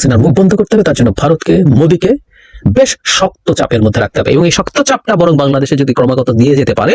হাসিনার মুখ বন্ধ করতে হবে, তার জন্য ভারতকে, মোদীকে বেশ শক্ত চাপের মধ্যে রাখতে হবে। এবং এই শক্ত চাপটা বরং বাংলাদেশে যদি ক্রমাগত দিয়ে যেতে পারে,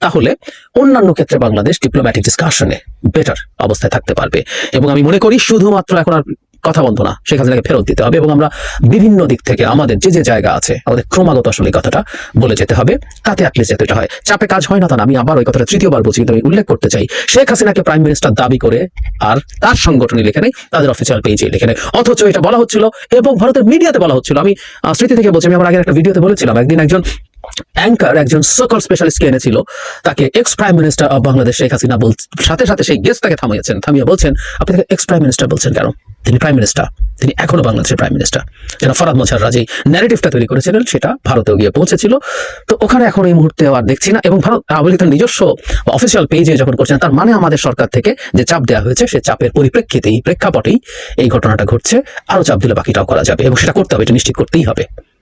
তাহলে অন্যান্য ক্ষেত্রে বাংলাদেশ ডিপ্লোম্যাটিক ডিসকাশনে বেটার অবস্থায় থাকতে পারবে। এবং আমি মনে করি, শুধুমাত্র এখন আর কথা বন্ধ না। শেখ হাসিনাকে ফেরত দিতে হবে এবং আমরা বিভিন্ন দিক থেকে আমাদের যে যে জায়গা আছে আমাদের ক্রমাগত আসলে কথাটা বলে যেতে হবে। তাতে অ্যাটলিস্ট যেতে হয় চাপে কাজ হয় না তা না, আমি আবার ওই কথাটা তৃতীয়বার বলছি আমি উল্লেখ করতে চাই শেখ হাসিনাকে প্রাইম মিনিস্টার দাবি করে আর তার সংগঠনে লিখে নেই তাদের অফিসিয়াল পেজে লিখে নেই। অথচ এটা বলা হচ্ছিল এবং ভারতের মিডিয়াতে বলা হচ্ছিল। আমি স্মৃতি থেকে বলছি আমি আমার আগের একটা ভিডিওতে বলেছিলাম একদিন একজন অ্যাঙ্কার একজন সকল স্পেশালিস্টকে এনেছিল তাকে ex prime minister Bangladesh Sheikh Hasina বল সাথে সাথে সেই গেস্টটাকে থামিয়েছেন থামিয়ে বলছেন আপনি তাকে এক্স প্রাইম মিনিস্টার বলছেন কেন? তিনি প্রাইম মিনিস্টার তিনি এখনও বাংলাদেশের প্রাইম মিনিস্টার যেন ফরাদ মজাররা যে ন্যারেটিভটা তৈরি করেছিলেন, সেটা ভারতেও গিয়ে পৌঁছেছিল। তো ওখানে এখন এই মুহূর্তে আর দেখছি না, এবং ভারত, আওয়ামী লীগ তার নিজস্ব অফিসিয়াল পেজে যখন করছেন, তার মানে আমাদের সরকার থেকে যে চাপ দেওয়া হয়েছে, সে চাপের পরিপ্রেক্ষিতেই, প্রেক্ষাপটেই এই ঘটনাটা ঘটছে। আরও চাপ দিলে বাকিটাও করা যাবে, এবং সেটা করতে হবে, এটা নিশ্চিত করতেই হবে।